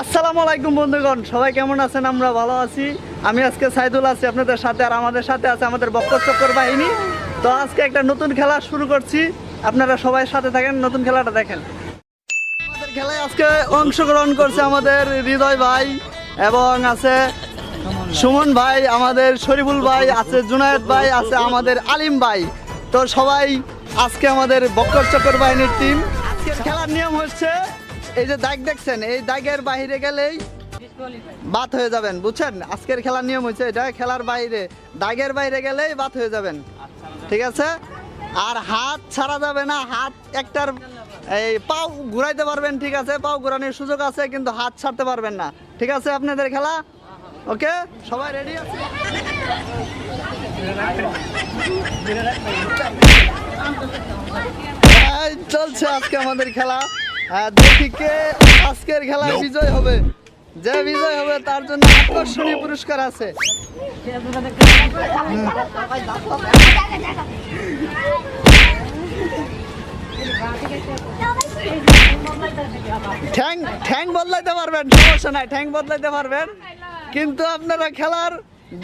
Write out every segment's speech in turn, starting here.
আসসালামু আলাইকুম বন্ধুগণ, সবাই কেমন আছেন? আমরা ভালো আছি। আমি আজকে সাইদুল আছি আপনাদের সাথে, আর আমাদের সাথে আছে আমাদের বক্কর চক্কর বাহিনী। তো আজকে একটা নতুন খেলা শুরু করছি। আপনারা সবাই সাথে থাকেন, নতুন খেলাটা দেখেন। আমাদের খেলায় আজকে অংশগ্রহণ করছে আমাদের হৃদয় ভাই এবং আছে সুমন ভাই, আমাদের শরীফুল ভাই, আছে জুনায়েদ ভাই, আছে আমাদের আলিম ভাই। তো সবাই আজকে আমাদের বক্কর চক্কর বাহিনীর টিম আজকের খেলার নিয়ম হচ্ছে এই যে দাগ দেখছেন, এই দাগের বাইরে গেলেই বাদ হয়ে যাবেন, বুঝছেন? আজকের খেলার নিয়ম হয়েছে এটা, খেলার বাইরে, দাগের বাইরে গেলেই বাদ হয়ে যাবেন, ঠিক আছে? আর হাত ছাড়া যাবে না, হাত একটার, এই পাও ঘুরাইতে পারবেন, ঠিক আছে? পাও ঘুরানোর সুযোগ আছে, কিন্তু হাত ছাড়তে পারবেন না, ঠিক আছে আপনাদের খেলা? ওকে? সবাই রেডি আছে? চলছে আজকে আমাদের খেলা। হ্যাঁ, দেখি আজকের খেলায় বিজয় হবে। যে বিজয় হবে তার জন্য আকর্ষণীয় পুরস্কার আছে। ঠ্যাং ঠ্যাং বদলাইতে পারবেন সমস্যা নাই ঠ্যাং বদলাইতে পারবেন। কিন্তু আপনারা খেলার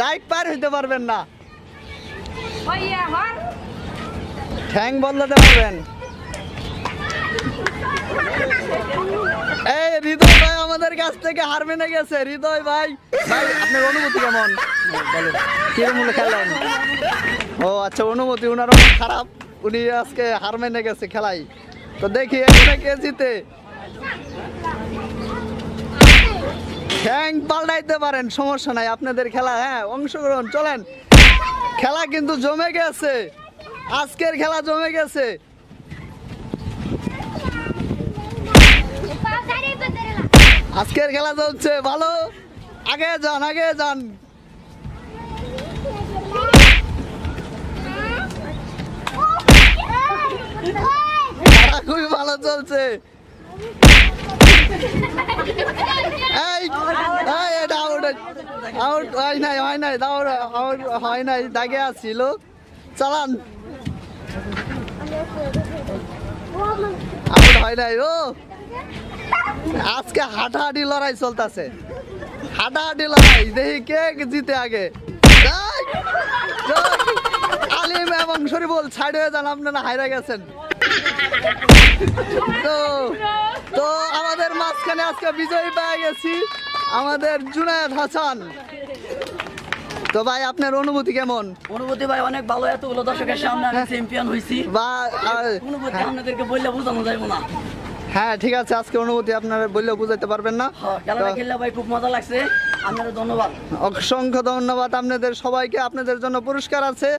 ডাইক পার হইতে পারবেন না। ঠ্যাং বদলাতে পারবেন। এই হৃদয় ভাই, আমাদের কাছ থেকে হার মেনে গেছে, হৃদয় ভাই। ভাই, আপনার অনুভূতি কেমন? বলেন কীরকম খেলেন ও আচ্ছা অনুমতি ওনার অনেক খারাপ। উনি আজকে হার মেনে গেছে খেলাই তো দেখি, এখানে কে জিতে? ঠ্যাং পাল্টাইতে পারেন, সমস্যা নাই, আপনাদের খেলা হ্যাঁ অংশগ্রহণ, চলেন। খেলা কিন্তু জমে গেছে। আজকের খেলা জমে গেছে। আজকের খেলা চলছে, ভালো? আগে যান আগে যান। খুবই ভালো চলছে। এই এটা আউট আউট হয় নাই হয় নাই হয় নাই চালান। আউট হয় নাই, ও। আজকে হাঁটাহাঁটি লড়াই চলতেছে। হাঁটাহাঁটি লড়াই দেখি কে জিতে আগে। আলিম এবং শরীফুল সাইড হয়ে যান আপনারা হাইরা গেছেন। তো তো আমাদের মাঝখানে আজকে বিজয়ী পেয়ে গেছি আমাদের জুনায়েদ হাসান। তো ভাই আপনার অনুভূতি কেমন? অনুভূতি ভাই অনেক ভালো। এতগুলো দর্শকের সামনে আমি চ্যাম্পিয়ন হয়েছি বা অনুভূতি আপনাদেরকে বললে বোঝানো যাইব না। হ্যাঁ ঠিক আছে আজকে অনুভূতি আপনারা বললেও বুঝাইতে পারবেন না। হ্যাঁ, খেললে ভাই খুব মজা লাগছে। আপনাদের ধন্যবাদ। অসংখ্য ধন্যবাদ আপনাদের সবাইকে আপনাদের জন্য পুরস্কার আছে।